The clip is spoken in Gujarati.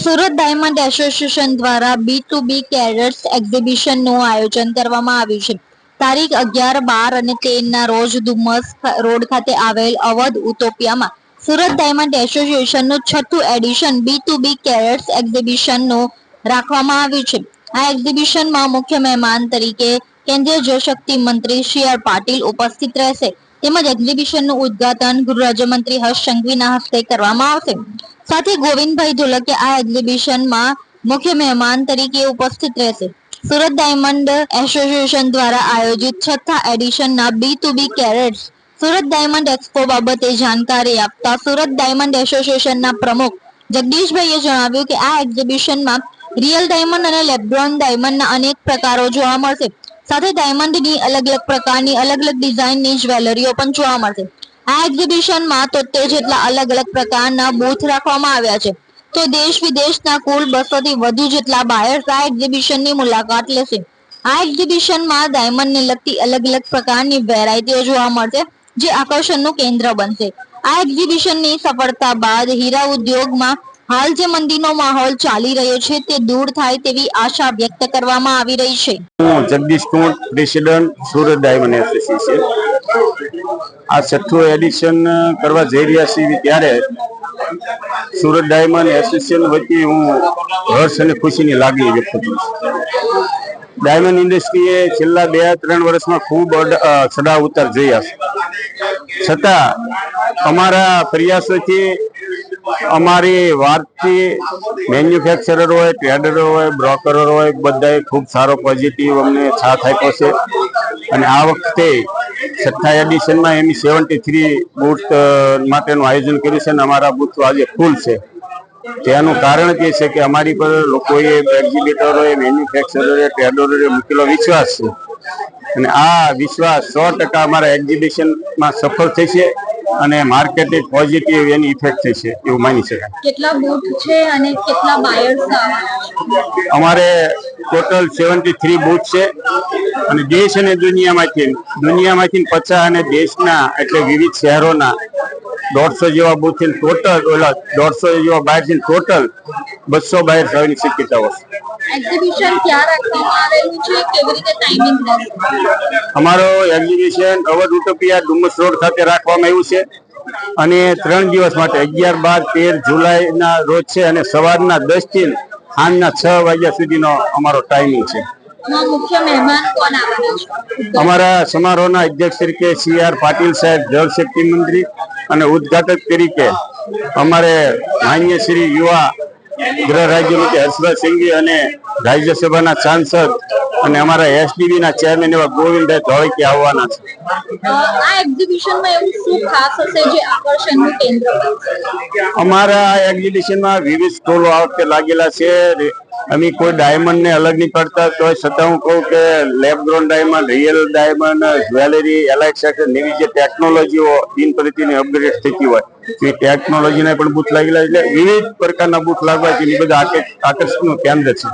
સુરત ડાયમંડ એસોસિએશન દ્વારા બી ટુ બી કેરર્સ એક્ઝિબિશનનું આયોજન કરવામાં આવ્યું છે. તારીખ અગિયાર, બાર અને તેરના રોજ ધુમ્મસ રોડ ખાતે આવેલ અવધ ઉતોપિયામાં સુરત ડાયમંડ એસોસિએશનનું છઠ્ઠું edition B to B carats એક્ઝિબિશનનું રાખવામાં આવ્યું છે. આ એક્ઝિબિશનમાં મુખ્ય મહેમાન તરીકે કેન્દ્રીય જળશક્તિ મંત્રી શ્રી આર પાટીલ ઉપસ્થિત રહેશે. તેમજ એક્ઝિબિશનનું ઉદ્ઘાટન ગૃહ રાજ્યમંત્રી હર્ષ સંઘવીના હસ્તે કરવામાં આવશે. સાથે ગોવિંદભાઈ ધોલકે આ એક્ઝિબિશનમાં મુખ્ય મહેમાન તરીકે ઉપસ્થિત રહેશે. સુરત ડાયમંડ એસોસિએશન દ્વારા આયોજિત છઠ્ઠા એડિશનના B to B carats. Surat diamond expo બાબતે જાણકારી આપતા સુરત ડાયમંડ એસોસિએશનના પ્રમુખ જગદીશભાઈએ જણાવ્યું કે આ એક્ઝિબિશનમાં રિયલ ડાયમંડ અને લેબ્રોન ડાયમંડના અનેક પ્રકારો જોવા મળશે. સાથે ડાયમંડની અલગ અલગ પ્રકારની અલગ અલગ ડિઝાઇનની જ્વેલરીઓ પણ જોવા મળશે. આ એક્ઝિબિશનમાં તોતેર જેટલા અલગ અલગ પ્રકારના બૂથ રાખવામાં આવ્યા છે. તો દેશ વિદેશના કુલ બસો થી વધુ જેટલા બાયર્સ આ એક્ઝિબિશનની મુલાકાત લેશે. આ એક્ઝિબિશનમાં ડાયમંડને લગતી અલગ અલગ પ્રકારની વેરાયટીઓ જોવા મળશે, જે આકર્ષણનું કેન્દ્ર બનશે. આ એક્ઝિબિશનની સફળતા બાદ હીરા ઉદ્યોગમાં હાલ જે મંદીનો માહોલ ચાલી રહ્યો છે, તે દૂર થાય તેવી આશા વ્યક્ત કરવામાં આવી રહી છે. હું Jagdish Kumar president Surat diamond association આ છઠ્ઠું એડિશન કરવા જઈ રહ્યા છીએ ત્યારે સુરત ડાયમંડ એસોસિએશન વતી હું હર્ષ અને ખુશીની લાગણી વ્યક્ત કરું છું. ડાયમંડ ઇન્ડસ્ટ્રીએ છેલ્લા બે ત્રણ વર્ષમાં ખૂબ ચડાવ ઉતાર જોયા છે. છતાં અમારા પ્રયાસોથી અમારી વાતથી મેન્યુફેક્ચરર હોય ટ્રેડરો હોય બ્રોકરો હોય, બધાએ ખૂબ સારો પોઝિટિવ અમને સાથ આપ્યો છે. અને આ વખતે છઠ્ઠા એડિશનમાં એની સેવન્ટી થ્રી બૂથ માટેનું આયોજન કર્યું છે અને અમારા બૂથ આજે ફૂલ છે. તેનું કારણ કે છે કે અમારી પર લોકોએ એક્ઝિબિટરોએ મેન્યુફેક્ચરરે ટ્રેડરોએ મૂકેલો વિશ્વાસ છે. અને આ વિશ્વાસ સો ટકા અમારા એક્ઝિબિશનમાં સફળ થશે અને માર્કેટિંગ પોઝિટિવ એની ઇફેક્ટ થશે એવું માની શકાય. કેટલા બૂથ છે અને કેટલા બાયર્સ અમારે ટોટલ સેવન્ટી થ્રી બૂથ છે. અને દેશ અને દુનિયામાંથી દુનિયામાંથી પચાસ અને દેશના એટલે વિવિધ શહેરોના દોઢસો જેવા બૂથ ટોટલ ઓલા દોઢસો જેવા બાયર છે. ટોટલ બસો બાયર થવાની શક્યતાઓ અમારો exhibition Avadh Utopia Dumas road ખાતે રાખવામાં આવ્યું છે. અને ત્રણ દિવસ માટે અગિયાર બાર તેર જુલાઈના રોજ છે અને સવારના દસથી સાંજના છ વાગ્યા સુધીનો અમારો ટાઈમિંગ છે? અમારા સમારોહના અધ્યક્ષ તરીકે સી આર પાટીલ સાહેબ જળ શક્તિ મંત્રી અને ઉદઘાટક તરીકે અમારે માન્ય શ્રી યુવા ગૃહ રાજ્યમંત્રી હર્ષભાઈ સિંઘવી અને રાજ્યસભાના સાંસદ અને અમારા એસડીબી ના ચેરમેન એવા ગોવિંદ ધોળકી આવવાના છે. આ એક્ઝિબિશનમાં એવું શું ખાસ હશે જે આકર્ષણનું કેન્દ્ર અમારા આ એક્ઝિબિશનમાં વિવિધ સ્ટોલો આ વખતે લાગેલા છે. અમે કોઈ ડાયમંડ ને અલગ નહીં કરતા તો છતાં હું કહું કે lab grown diamond real diamond jewellery elite sector એવી જે ટેકનોલોજીઓ દિન પ્રતિને અપગ્રેડ થતી હોય. એ ટેકનોલોજીના પણ બૂથ લાગેલા છે. એટલે વિવિધ પ્રકારના બૂથ લાગવા છે એ બધા આકર્ષણનું કેન્દ્ર છે.